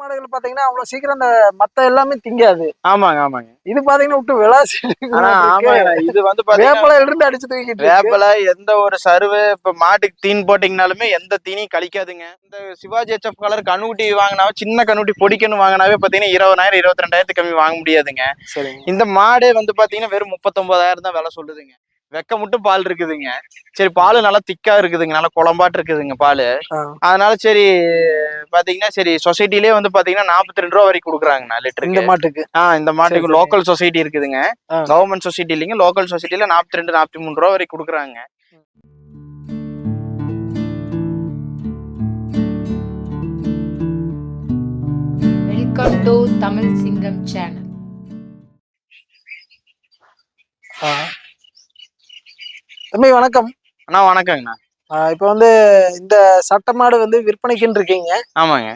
மாடுகள் பாத்தீங்கன்னா அவ்வளவு சீக்கிரம் அந்த மத்த எல்லாமே திங்காது. ஆமாங்க ஆமாங்க. இது பாத்தீங்கன்னா விட்டு விளாசி இது வந்து வேப்பலையில இருந்து அடிச்சு தூக்கிட்டு. வேப்பல எந்த ஒரு சருவு இப்ப மாட்டுக்கு தீன் போட்டீங்கனாலுமே எந்த தீனியும் கழிக்காதுங்க. இந்த சிவாஜி ஹெச்எஃப் கலர் கண்ணுக்குட்டி வாங்கினாவே சின்ன கண்ணுக்குட்டி பொடிக்கன்னு வாங்கினாவே பாத்தீங்கன்னா இருபதாயிரம் இருபத்தி ரெண்டாயிரத்துக்கு கம்மி வாங்க முடியாதுங்க. இந்த மாடே வந்து பாத்தீங்கன்னா வெறும் முப்பத்தொன்பதாயிரம் தான் விலை சொல்லுதுங்க. வெக்க மட்டும் பால் இருக்குதுங்க சரி பால் நல்லா திக்கா இருக்குதுங்க நல்லா குழம்பாட்டு இருக்குதுங்க பால். அதனால சரி பாத்தீங்கன்னா சரி சொசைட்டிலே வந்து பாத்தீங்கன்னா நாற்பத்தி ரெண்டு ரூபா வரைக்கும் கொடுக்குறாங்கண்ணா இந்த லிட்டருக்கு மாட்டுக்கு ஆ இந்த மாட்டுக்கு. லோக்கல் சொசைட்டி இருக்குதுங்க. கவர்மெண்ட் சொசைட்டி இல்லைங்க லோக்கல் சொசைட்டில நாற்பத்தி ரெண்டு நாற்பத்தி மூணு ரூபா வரைக்கும் கொடுக்குறாங்க வெல்கம் டு தமிழ் சிங்கம் சேனல் ஆ. தம்பி வணக்கம். அண்ணா வணக்கங்கண்ணா. இப்ப வந்து இந்த சட்ட மாடு வந்து விற்பனைக்குன்னு இருக்கீங்க. ஆமாங்க.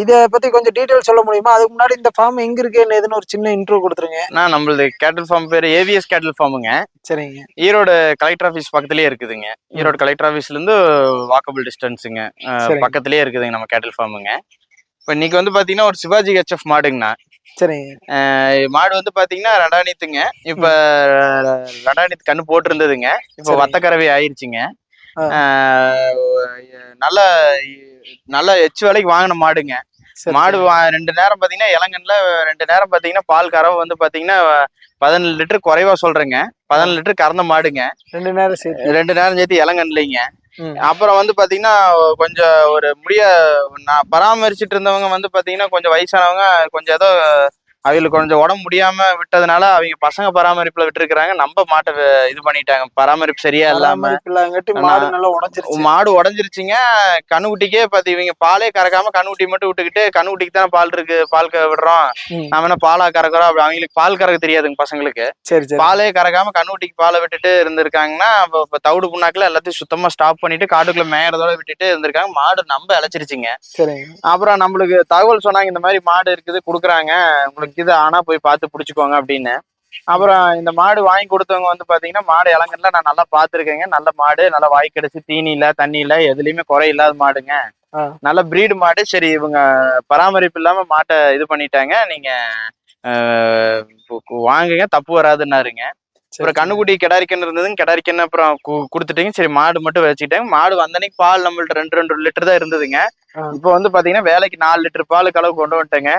இத பத்தி கொஞ்சம் டீடைல் சொல்ல முடியுமா? அதுக்கு முன்னாடி இந்த ஃபார்ம் எங்க இருக்கு? ஏதுன்னு ஒரு சின்ன இன்ட்ரோ கொடுத்துருங்க. நான் நம்மளது கேட்டில் ஃபார்ம் பேர் ஏவிஎஸ் கேட்டில் ஃபார்முங்க சரிங்க. ஈரோடு கலெக்டர் ஆஃபீஸ் பக்கத்துலயே இருக்குதுங்க. ஈரோடு கலெக்டர் ஆஃபீஸ்ல இருந்து வாக்கபிள் டிஸ்டன்ஸுங்க. பக்கத்துலயே இருக்குதுங்க நம்ம கேட்டில் ஃபார்முங்க இப்போ இன்னைக்கு வந்து பாத்தீங்கன்னா ஒரு சிவாஜி ஹெச்எஃப் மாடுங்கண்ணா. சரிங்க. மாடு வந்து பாத்தீங்கன்னா ரெண்டாணித்துங்க. இப்ப ரெண்டாணித்து கண்ணு போட்டிருந்ததுங்க. இப்ப. வத்தக்கறவை ஆயிருச்சுங்க. நல்ல நல்ல எச்சு விலைக்கு வாங்கின மாடுங்க. மாடு ரெண்டு நேரம் பாத்தீங்கன்னா இளங்கன்ல ரெண்டு நேரம் பாத்தீங்கன்னா பால் கறவை வந்து பாத்தீங்கன்னா பதினேழு லிட்டர் குறைவா சொல்றேங்க. பதினேழு லிட்டர் கறந்த மாடுங்க. ரெண்டு நேரம் ரெண்டு நேரம் சேர்த்து இளங்கன்லைங்க. அப்புறம் வந்து பாத்தீங்கன்னா கொஞ்சம் ஒரு முடிய நான் பராமரிச்சுட்டு இருந்தவங்க வந்து பாத்தீங்கன்னா கொஞ்சம் வயசானவங்க கொஞ்சம் ஏதோ அவங்களுக்கு கொஞ்சம் உடம்பு முடியாம விட்டதுனால அவங்க பசங்க பராமரிப்புல விட்டுருக்காங்க நம்ம மாட்டை இது பண்ணிட்டாங்க. பராமரிப்பு சரியா இல்லாம. மாடு உடஞ்சிருச்சுங்க. கண்ணுக்குட்டிக்கே பாத்தி இவங்க பாலே கறக்காம கண்ணுக்குட்டி மட்டும் விட்டுக்கிட்டு கண்ணுக்குட்டிக்கு தானே பால் இருக்கு பால் க- விடுறோம். ம். நாம என்ன பாலா கறக்குறோம்? அப்படி அவங்களுக்கு பால் கறக்க தெரியாதுங்க பசங்களுக்கு. சரி பாலே கறக்காம கண்ணுக்குட்டிக்கு பாலை விட்டுட்டு இருந்திருக்காங்கன்னா அப்ப இப்ப தவிடு புண்ணாக்குல எல்லாத்தையும் சுத்தமா ஸ்டாப் பண்ணிட்டு காட்டுக்குள்ள மேயறதோட விட்டுட்டு இருந்திருக்காங்க. மாடு நம்ப இழைச்சிருச்சுங்க அப்புறம் நம்மளுக்கு தகவல் சொன்னாங்க இந்த மாதிரி மாடு இருக்குது கொடுக்குறாங்க. உங்களுக்கு இது ஆனா போய் பார்த்து பிடிச்சிக்கோங்க அப்படின்னு. அப்புறம் இந்த மாடு வாங்கி கொடுத்தவங்க வந்து பாத்தீங்கன்னா மாடு இளங்கல்ல நான் நல்லா பார்த்துருக்கேங்க. நல்ல மாடு நல்லா வாய் கிடைச்சு தீனி இல்ல தண்ணி இல்ல எதுலயுமே குறை இல்லாத மாடுங்க. நல்ல பிரீடு மாடு. சரி இவங்க பராமரிப்பு இல்லாம மாட்டை இது பண்ணிட்டாங்க. நீங்க வாங்குங்க. தப்பு வராதுன்னாருங்க. அப்புறம் கண்ணுக்குட்டி கிடாரிக்கன்னு இருந்ததுங்க. கிடாரிக்கன்னு அப்புறம் கொடுத்துட்டீங்க. சரி மாடு மட்டும் வச்சுக்கிட்டாங்க. மாடு வந்த அன்னைக்கு பால் நம்மள்ட்ட ரெண்டு ரெண்டு லிட்டர் தான் இருந்ததுங்க. இப்போ வந்து பாத்தீங்கன்னா வேலைக்கு நாலு லிட்டர் பால் அளவு கொண்டு வந்துட்டேங்க.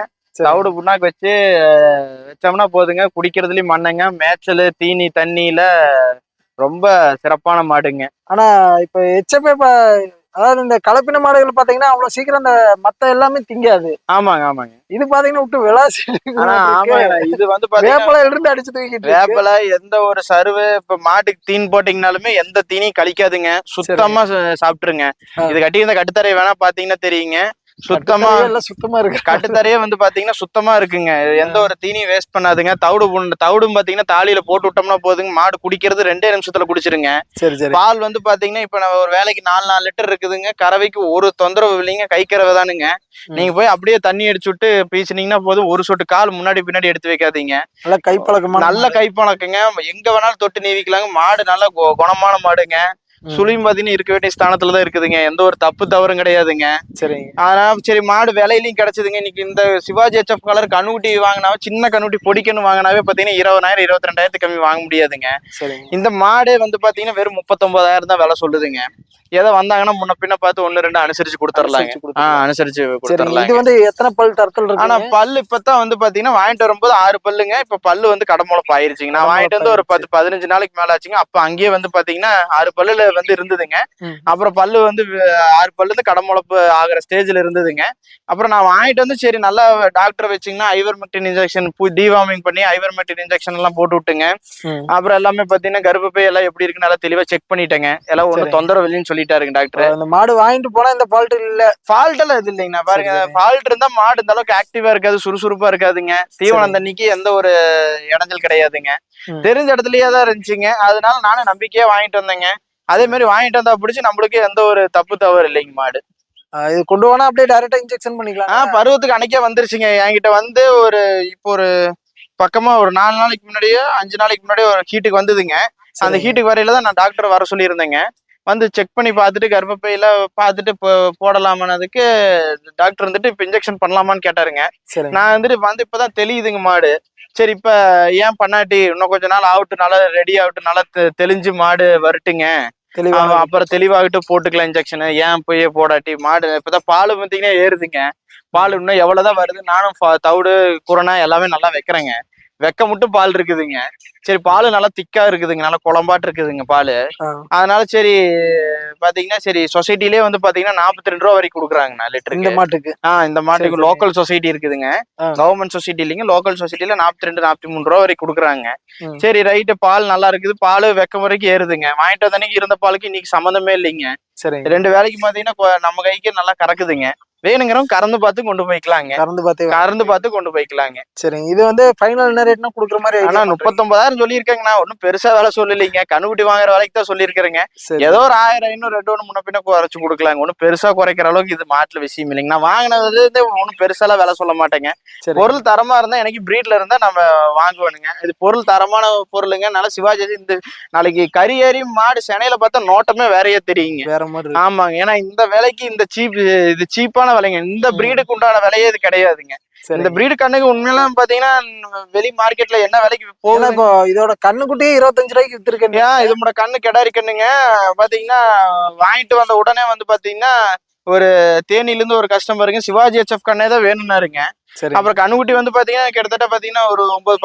தவிடு புண்ணாக்கு வச்சு வச்சோம்னா போதுங்க. குடிக்கிறதுலயும் மண்ணுங்க மேய்ச்சல் தீனி தண்ணியில ரொம்ப சிறப்பான மாடுங்க. ஆனா இப்ப எச்சப்பே அதாவது இந்த கலப்பின மாடுகள் பாத்தீங்கன்னா அவ்வளவு சீக்கிரம் அந்த மத்த எல்லாமே திங்காது. ஆமாங்க ஆமாங்க. இது பாத்தீங்கன்னா விட்டு விளாசி இது வந்து வேப்பலையில இருந்து அடிச்சு தூக்கிட்டு. வேப்பல எந்த ஒரு சருவு இப்ப மாட்டுக்கு தீன் போட்டீங்கனாலுமே எந்த தீனியும் கழிக்காதுங்க. சுத்தமா சாப்பிட்டுருங்க. இது கட்டி இந்த கட்டுத்தரை வேணா பாத்தீங்கன்னா தெரியுங்க. சுத்தமா சுத்தமா இருக்கு. கட்டுத்தரையே வந்து பாத்தீங்கன்னா சுத்தமா இருக்குங்க. எந்த ஒரு தீனியும் வேஸ்ட் பண்ணாதுங்க. தவிடு தவிடும் பாத்தீங்கன்னா தாலியில போட்டு விட்டோம்னா போதுங்க. மாடு குடிக்கிறது ரெண்டே நிமிஷத்துல குடிச்சிருங்க. சரி சரி. பால் வந்து பாத்தீங்கன்னா இப்ப நம்ம ஒரு வேலைக்கு நாலு நாலு லிட்டர் இருக்குதுங்க. கறவைக்கு ஒரு தொந்தரவு இல்லைங்க. கை கறவை தானுங்க. நீங்க போய் அப்படியே தண்ணி அடிச்சு விட்டு பீச்சினீங்கன்னா போதும். ஒரு சொட்டு கால் முன்னாடி பின்னாடி எடுத்து வைக்காதீங்க. நல்ல கைப்பழக்கமான நல்ல. கைப்பழக்கங்க. எங்க வேணாலும் தொட்டு நீவிக்கலாங்க. மாடு நல்ல குணமான மாடுங்க. சுழியும் பாத்தீங்கன்னா இருக்க வேண்டிய ஸ்தானத்துல தான் இருக்குதுங்க. எந்த ஒரு தப்பு தவறும் கிடையாதுங்க. சரிங்க. அதனால சரி மாடு விலையிலயும் கிடைச்சதுங்க. இன்னைக்கு இந்த சிவாஜி ஹெச்எஃப் கலர் கண்ணுக்குட்டி வாங்கினாவே சின்ன கண்ணுக்குட்டி பொடிக்கன்னு வாங்கினாவே பாத்தீங்கன்னா இருபதாயிரம் இருபத்தி ரெண்டாயிரத்துக்கு கம்மி வாங்க முடியாதுங்க. இந்த மாடே வந்து பாத்தீங்கன்னா வெறும் முப்பத்தொன்பதாயிரம் தான் விலை சொல்லுதுங்க. ஏதோ வந்தாங்கன்னா முன்ன பின்ன பார்த்து ஒண்ணு ரெண்டு அனுசரிச்சு கொடுத்துடலாங்க அனுசரிச்சு கொடுத்துடலாம். இது வந்து எத்தனை பல் தரத்தில் ஆனா இருக்கு பல்லு இப்பதான் வந்து பாத்தீங்கன்னா வாங்கிட்டு வரும்போது ஆறு பல்லுங்க. இப்ப பல்லு வந்து கடமுளப்பு ஆயிருச்சுங்க. நான் வாங்கிட்டு வந்து ஒரு பத்து பதினஞ்சு நாளைக்கு மேல ஆச்சுங்க. அப்ப அங்கேயே வந்து பாத்தீங்கன்னா ஆறு பல்லுல வந்து இருந்ததுங்க. அப்புறம் பல்லு வந்து ஆறு பல்லு இருந்து கடமுளப்பு ஆகுற ஸ்டேஜ்ல இருந்ததுங்க. அப்புறம் நான் வாங்கிட்டு வந்து சரி நல்லா டாக்டர் வச்சிங்கன்னா ஐவர்மெக்டின் இன்ஜெக்ஷன் டிவார்மிங் பண்ணி ஐவர்மெக்டின் இன்ஜெக்ஷன் எல்லாம் போட்டு விட்டுங்க. அப்புறம் எல்லாமே பாத்தீங்கன்னா கர்ப்பப்பை எல்லாம் எப்படி இருக்குன்னு நல்லா தெளிவா செக் பண்ணிட்டேங்க. எல்லாம் ஒன்றும். தொந்தரவு இல்லைன்னு சொல்லிட்டாருங்க டாக்டர். அந்த மாடு வாங்கிட்டு போனா இந்த ஃபால்ட் இல்ல. ஃபால்ட் எல்லாம் இது இல்லைங்கண்ணா. பாருங்க. ஃபால்ட் இருந்தா மாடு இந்த அளவுக்கு ஆக்டிவா இருக்காது சுறுசுறுப்பா இருக்காதுங்க. தீவனம். தண்ணிக்கு எந்த ஒரு இடைஞ்சல் கிடையாதுங்க. தெரிஞ்ச இடத்துலயே தான் இருந்துச்சுங்க. அதனால நானும் நம்பிக்கையா வாங்கிட்டு வந்தேங்க. அதே மாதிரி வாங்கிட்டு வந்தா பிடிச்சி நம்மளுக்கு எந்த ஒரு தப்பு தவறு இல்லைங்க மாடு. இது கொண்டு போனா அப்படியே டைரக்டா இன்ஜெக்ஷன் பண்ணிக்கலாம் ஆஹ் பருவத்துக்கு அன்னைக்கே வந்துருச்சுங்க. என்கிட்ட வந்து ஒரு இப்போ ஒரு பக்கமா ஒரு நாலு நாளைக்கு முன்னாடியே அஞ்சு நாளைக்கு முன்னாடியே ஒரு ஹீட்டுக்கு வந்ததுங்க. அந்த ஹீட்டுக்கு வரையில தான் நான் டாக்டர் வர சொல்லியிருந்தேங்க. வந்து செக் பண்ணி பார்த்துட்டு கர்ப்பப்பையில பார்த்துட்டு போடலாமானதுக்கு டாக்டர் வந்துட்டு இப்போ இன்ஜெக்ஷன் பண்ணலாமான்னு கேட்டாருங்க. நான் வந்துட்டு வந்து இப்பதான் தெரியுதுங்க மாடு. சரி இப்ப ஏன் பண்ணாட்டி இன்னும் கொஞ்ச நாள் ஆகட்டும் நல்லா ரெடி ஆகட்டும் நல்லா தெ- தெளிஞ்சு மாடு வரட்டுங்க. அப்புறம் தெளிவாகிட்டு போட்டுக்கலாம் இன்ஜெக்ஷன் ஏன் போய் போடாட்டி? மாடு இப்பதான் பால் பார்த்தீங்கன்னா ஏறுதுங்க. பால் இன்னும் எவ்வளவுதான் வருது நானும் தவிடு குரணா எல்லாமே நல்லா வைக்கிறேங்க. வெக்க மட்டும் பால் இருக்குதுங்க. சரி பால் நல்லா திக்கா இருக்குதுங்க. நல்லா குழம்பாட்டு இருக்குதுங்க பால். அதனால சரி பாத்தீங்கன்னா சரி சொசைட்டிலே வந்து பாத்தீங்கன்னா நாற்பத்தி ரெண்டு ரூபா வரைக்கும் கொடுக்குறாங்கண்ணா இந்த லிட்டருக்கு மாட்டுக்கு. ஆ இந்த மாட்டுக்கு சரி. லோக்கல் சொசைட்டி இருக்குதுங்க. கவர்மெண்ட் சொசைட்டி இல்லைங்க. லோக்கல் சொசைட்டில நாற்பத்தி ரெண்டு நாற்பத்தி மூணு ரூபா வரைக்கும் கொடுக்குறாங்க. சரி ரைட்டு. பால் நல்லா இருக்குது. பால் வெக்கம் வரைக்கும் ஏறுதுங்க. வாங்கிட்டு வந்தனைக்கு இருந்த பாலுக்கு இன்னைக்கு சம்மந்தமே இல்லைங்க. சரிங்க. ரெண்டு வேலைக்கு பாத்தீங்கன்னா நம்ம கைக்கு நல்லா கறக்குதுங்க. வேணுங்கிறவங்க கறந்து பார்த்து கொண்டு போய்க்கலாங்க. கறந்து பார்த்தே கறந்து பார்த்து கொண்டு போய்க்கலாங்க. சரிங்க. இது வந்து ஃபைனல் என்ன ரேட்னா கொடுக்குற மாதிரி ஆனா? முப்பத்தொன்பதாயிரம் சொல்லியிருக்கேங்கண்ணா. ஒன்றும் பெருசா வேலை சொல்லலைங்க. கண்ணுக்குட்டி வாங்குற வேலைக்கு தான் சொல்லியிருக்கிறேங்க. சரி. ஏதோ ஒரு ஆயிரம் ஐநூறு ரெண்டு ஒன்று முன்ன பின்ன குறைச்சு கொடுக்கலாங்க. ஒன்றும் பெருசா குறைக்கிற அளவுக்கு இது மாட்டுல விஷயம் இல்லைங்க. நான் வாங்கினது ஒன்றும் பெருசாலாம் வேலை சொல்ல மாட்டேங்க. சரி. பொருள் தரமா இருந்தா எனக்கு பிரீட்ல இருந்தா நம்ம வாங்குவேனுங்க. இது பொருள் தரமான பொருளுங்க நல்லா சிவாஜி இந்த நாளைக்கு கறி ஏறி மாடு சென்னையில பார்த்தா நோட்டமே வேறையே தெரியுங்க. வேற மாதிரி. ஆமாங்க. ஏன்னா இந்த விலைக்கு இந்த சீப் இது சீப்பான விலைங்க. இந்த. பிரீடுக்கு உண்டான விலையே இது கிடையாதுங்க. இந்த பிரீடு கண்ணுக்கு உண்மையெல்லாம் பாத்தீங்கன்னா வெளி மார்க்கெட்ல என்ன விலைக்கு போகுது இப்போ இதோட கண்ணுக்குட்டியே இருபத்தஞ்சு ரூபாய்க்கு வித்துருக்கேன் ஏன்? இது நம்மட கண்ணு கிடாரி கண்ணுங்க. பாத்தீங்கன்னா வாங்கிட்டு வந்த உடனே வந்து பாத்தீங்கன்னா ஒரு தேனில இருந்து ஒரு கஸ்டமருங்க சிவாஜி ஹெச்எஃப் கண்ணே தான் வேணும்னாருங்க. அப்புறம் கண்ணுக்குட்டி வந்து பாத்தீங்கன்னா கிட்டத்தட்ட பாத்தீங்கன்னா ஒரு ஒன்பது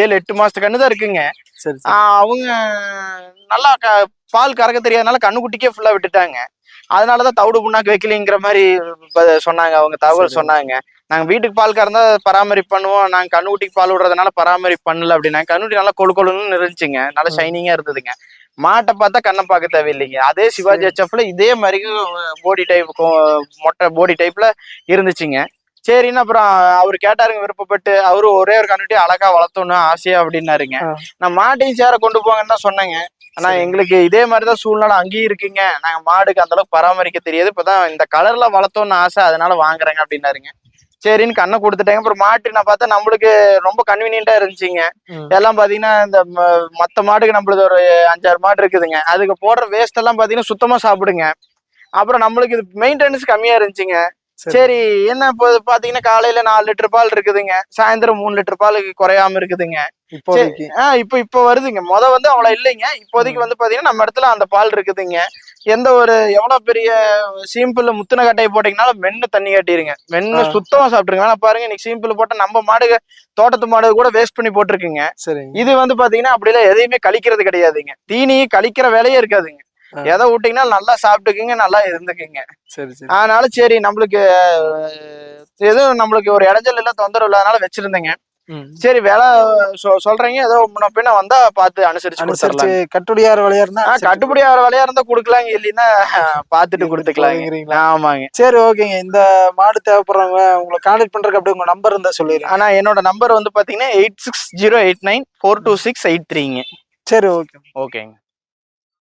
ஏழு எட்டு மாசத்து கண்ணு தான் இருக்குங்க அவங்க நல்லா க- பால் கறக்க தெரியாதனால கண்ணுக்குட்டிக்கே ஃபுல்லா விட்டுட்டாங்க. அதனாலதான் தவிடு புண்ணாக்கு வைக்கலிங்கிற மாதிரி சொன்னாங்க. அவங்க தகவல். சொன்னாங்க. நாங்க வீட்டுக்கு பால் கறந்தா பராமரிப்பு பண்ணுவோம் நாங்க கண்ணுக்குட்டிக்கு பால் விடுறதுனால பராமரிப்பு பண்ணல அப்படின்னா கண்ணுக்குட்டி நல்லா கொழு கொழுன்னு இருந்துச்சுங்க நல்லா. ஷைனிங்கா இருந்ததுங்க. மாட்டை பார்த்தா கண்ணை பார்க்க தேவையில்லைங்க. அதே சிவாஜி. ஹெச்எஃப்ல இதே மாதிரி போடி டைப் மொட்டை போடி டைப்ல இருந்துச்சுங்க. சரின்னு அப்புறம் அவர் கேட்டாருங்க விருப்பப்பட்டு அவரு ஒரே ஒரு கண்ணுட்டி அழகா வளர்த்தணும் ஆசையா அப்படின்னாருங்க. நான் மாட்டையும் சேர கொண்டு போங்கன்னு தான் சொன்னேங்க. ஆனா. எங்களுக்கு இதே மாதிரிதான் சூழ்நிலை அங்கேயும் இருக்குங்க. நாங்க மாடுக்கு அந்த அளவுக்கு பராமரிக்க தெரியாது. இப்பதான் இந்த கலர்ல வளர்த்தோம்னு ஆசை அதனால வாங்குறேங்க அப்படின்னாருங்க. சரின்னு கண்ணை கொடுத்துட்டாங்க. அப்புறம் மாட்டு நான் பார்த்தா நம்மளுக்கு ரொம்ப கன்வீனியன்ட்டா இருந்துச்சுங்க. எல்லாம் பாத்தீங்கன்னா இந்த மத்த மாடுக்கு நம்மளுக்கு ஒரு அஞ்சாறு மாடு இருக்குதுங்க. அதுக்கு போடுற வேஸ்ட் எல்லாம் பாத்தீங்கன்னா சுத்தமா சாப்பிடுங்க. அப்புறம் நம்மளுக்கு இது மெயின்டெனன்ஸ் கம்மியா இருந்துச்சுங்க. சரி. என்ன இப்போ பாத்தீங்கன்னா காலையில நாலு லிட்டர் பால் இருக்குதுங்க. சாயந்தரம் மூணு லிட்டர் பால் குறையாம இருக்குதுங்க. ஆஹ் இப்போ இப்போ வருதுங்க. முத வந்து அவ்வளவு இல்லைங்க. இப்போதைக்கு வந்து பாத்தீங்கன்னா நம்ம இடத்துல அந்த பால் இருக்குதுங்க. எந்த ஒரு எவ்வளவு பெரிய சிம்பிள் முத்தின கட்டையை போட்டீங்கனாலும் மென்னு தண்ணி காட்டிருங்க. மென்னு. சுத்தமா சாப்பிட்டுருங்க. ஆனா பாருங்க இன்னைக்கு சிம்பிள் போட்டா நம்ம மாடு தோட்டத்து மாடு கூட வேஸ்ட் பண்ணி போட்டிருக்குங்க. இது வந்து பாத்தீங்கன்னா அப்படிலாம் எதையுமே கழிக்கிறது கிடையாதுங்க. தீனி கழிக்கிற வேலையே இருக்காதுங்க. எதை விட்டீங்கன்னா நல்லா சாப்பிட்டுக்குங்க நல்லா இருந்துக்குங்க. சரி சரி. அதனால சரி நம்மளுக்கு எதுவும் நம்மளுக்கு ஒரு இடைஞ்சல் இல்ல தொந்தரவு இல்லாதனால வச்சிருந்தேங்க. சரி வேலை சொல்றீங்க ஏதோ முன்ன பின்ன வந்தா பார்த்து அனுசரிச்சு கொடுத்துடலாம் கட்டுப்படியார விலையா இருந்தா அனுசரிச்சு கட்டுப்படி ஆகிற வேலையா இருந்தா கொடுக்கலாங்க இல்லைன்னா பார்த்துட்டு கொடுத்துக்கலாங்க? ஆமாங்க. சரி ஓகேங்க. இந்த மாடு தேவைப்படுறவங்க உங்களை கான்டாக்ட் பண்றதுக்கு அப்படியே உங்க நம்பர் இருந்தா சொல்லிடுறேன் ஆனா என்னோட நம்பர் வந்து பாத்தீங்கன்னா eight six zero eight nine four two six eight த்ரீங்க சரி ஓகே. ஓகேங்க.